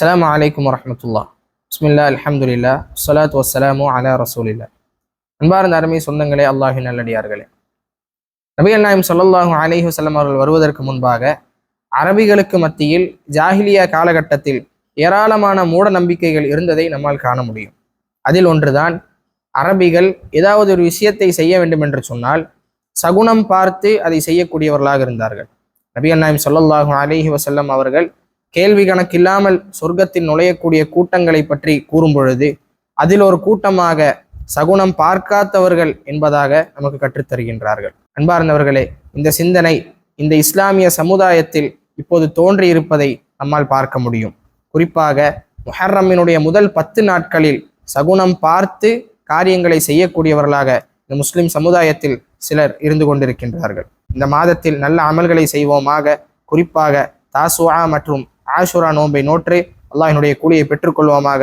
அஸ்லாம் வலைக்கம் வரமத்துல்லா பிஸ்மில்லா அலமதுல்லா சலாத் வசலாமு அலா ரசூலில்லா அன்பார்ந்த அருமை சொந்தங்களே அல்லாஹி நல்லடியார்களே. நபிகள் நாயம் ஸல்லல்லாஹு அலைஹி வஸல்லம் அவர்கள் வருவதற்கு முன்பாக அரபிகளுக்கு மத்தியில் ஜாஹிலியா காலகட்டத்தில் ஏராளமான மூட நம்பிக்கைகள் இருந்ததை நம்மால் காண முடியும். அதில் ஒன்றுதான் அரபிகள் ஏதாவது ஒரு விஷயத்தை செய்ய வேண்டும் என்று சொன்னால் சகுனம் பார்த்து அதை செய்யக்கூடியவர்களாக இருந்தார்கள். நபிகள் நாயம் ஸல்லல்லாஹு அலைஹி வசல்லம் அவர்கள் கேள்வி கணக்கில்லாமல் சொர்க்கத்தில் நுழையக்கூடிய கூட்டங்களை பற்றி கூறும் பொழுது அதில் ஒரு கூட்டமாக சகுனம் பார்க்காதவர்கள் என்பதாக நமக்கு கற்றுத்தருகின்றார்கள். அன்பார்ந்தவர்களே இந்த சிந்தனை இந்த இஸ்லாமிய சமுதாயத்தில் இப்போது தோன்றியிருப்பதை நம்மால் பார்க்க முடியும். குறிப்பாக முஹர்ரம்மினுடைய முதல் பத்து நாட்களில் சகுனம் பார்த்து காரியங்களை செய்யக்கூடியவர்களாக இந்த முஸ்லிம் சமுதாயத்தில் சிலர் இருந்து கொண்டிருக்கின்றார்கள். இந்த மாதத்தில் நல்ல அமல்களை செய்வோமாக குறிப்பாக தாசுவா மற்றும் ஆஷுரா நோன்பை நோற்று அல்லாஹினுடைய கூலியை பெற்றுக்கொள்வோமாக.